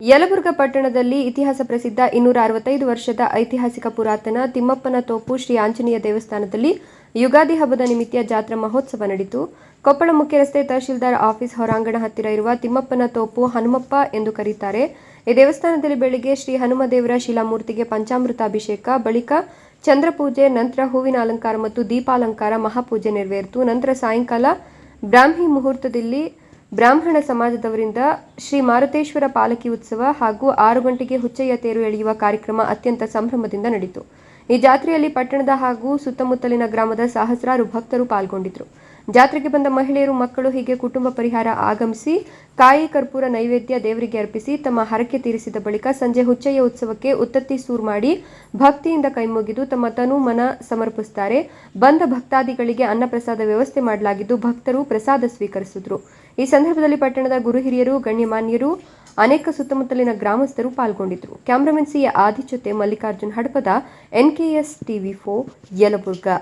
ಯಲಬುರ್ಗಾ ಪಟ್ಟಣದಲ್ಲಿ ಇತಿಹಾಸ ಪ್ರಸಿದ್ಧ ಇನ್ನೂರ ಅರವತ್ತೈದು ವರ್ಷದ ಐತಿಹಾಸಿಕ ಪುರಾತನ ತಿಮ್ಮಪ್ಪನ ತೋಪು ಶ್ರೀ ಆಂಜನೇಯ ದೇವಸ್ಥಾನದಲ್ಲಿ ಯುಗಾದಿ ಹಬ್ಬದ ನಿಮಿತ್ತ ಜಾತ್ರಾ ಮಹೋತ್ಸವ ನಡೆಯಿತು ಕೊಪ್ಪಳ ಮುಖ್ಯ ರಸ್ತೆ ತಹಶೀಲ್ದಾರ್ ಆಫೀಸ್ ಹೊರಾಂಗಣ ಹತ್ತಿರ ಇರುವ ತಿಮ್ಮಪ್ಪನ ತೋಪು ಹನುಮಪ್ಪ ಎಂದು ಕರೀತಾರೆ. ಈ ದೇವಸ್ಥಾನದಲ್ಲಿ ಬೆಳಿಗ್ಗೆ ಶ್ರೀ ಹನುಮದೇವರ ಶಿಲಾಮೂರ್ತಿಗೆ ಪಂಚಾಮೃತ ಅಭಿಷೇಕ ಬಳಿಕ ಚಂದ್ರಪೂಜೆ ನಂತರ ಹೂವಿನ ಅಲಂಕಾರ ಮತ್ತು ದೀಪಾಲಂಕಾರ ಮಹಾಪೂಜೆ ನೆರವೇರಿತು. ನಂತರ ಸಾಯಂಕಾಲ ಬ್ರಾಹ್ಮಿ ಮುಹೂರ್ತದಲ್ಲಿ ಬ್ರಾಹ್ಮಣ ಸಮಾಜದವರಿಂದ ಶ್ರೀ ಮಾರುತೇಶ್ವರ ಪಾಲಕಿ ಉತ್ಸವ ಹಾಗೂ ಆರು ಗಂಟೆಗೆ ಹುಚ್ಚಯ್ಯ ತೇರು ಎಳೆಯುವ ಕಾರ್ಯಕ್ರಮ ಅತ್ಯಂತ ಸಂಭ್ರಮದಿಂದ ನಡೆಯಿತು ಈ ಜಾತ್ರೆಯಲ್ಲಿ ಪಟ್ಟಣದ ಹಾಗೂ ಸುತ್ತಮುತ್ತಲಿನ ಗ್ರಾಮದ ಸಹಸ್ರಾರು ಭಕ್ತರು ಪಾಲ್ಗೊಂಡಿದ್ದರು ಜಾತ್ರೆಗೆ ಬಂದ ಮಹಿಳೆಯರು ಮಕ್ಕಳು ಹೀಗೆ ಕುಟುಂಬ ಪರಿಹಾರ ಆಗಮಿಸಿ ಕಾಯಿ ಕರ್ಪೂರ ನೈವೇದ್ಯ ದೇವರಿಗೆ ಅರ್ಪಿಸಿ ತಮ್ಮ ಹರಕೆ ತೀರಿಸಿದ ಬಳಿಕ ಸಂಜೆ ಹುಚ್ಚಯ್ಯ ಉತ್ಸವಕ್ಕೆ ಉತ್ತತ್ತಿ ಸೂರ್ ಮಾಡಿ ಭಕ್ತಿಯಿಂದ ಕೈಮುಗಿದು ತಮ್ಮ ತನು ಮನ ಸಮರ್ಪಿಸುತ್ತಾರೆ. ಬಂದ ಭಕ್ತಾದಿಗಳಿಗೆ ಅನ್ನಪ್ರಸಾದ ವ್ಯವಸ್ಥೆ ಮಾಡಲಾಗಿದ್ದು ಭಕ್ತರು ಪ್ರಸಾದ ಸ್ವೀಕರಿಸಿದ್ರು. ಈ ಸಂದರ್ಭದಲ್ಲಿ ಪಟ್ಟಣದ ಗುರು ಹಿರಿಯರು, ಗಣ್ಯಮಾನ್ಯರು, ಅನೇಕ ಸುತ್ತಮುತ್ತಲಿನ ಗ್ರಾಮಸ್ಥರು ಪಾಲ್ಗೊಂಡಿದ್ದರು. ಕ್ಯಾಮರಾಮನ್ ಸಿ ಆದಿ ಜೊತೆ ಮಲ್ಲಿಕಾರ್ಜುನ್ ಹಡಪದ ಎನ್ಕೆಎಸ್ ಟಿವಿ ಫೋ ಯಲಬುರ್ಗಾ.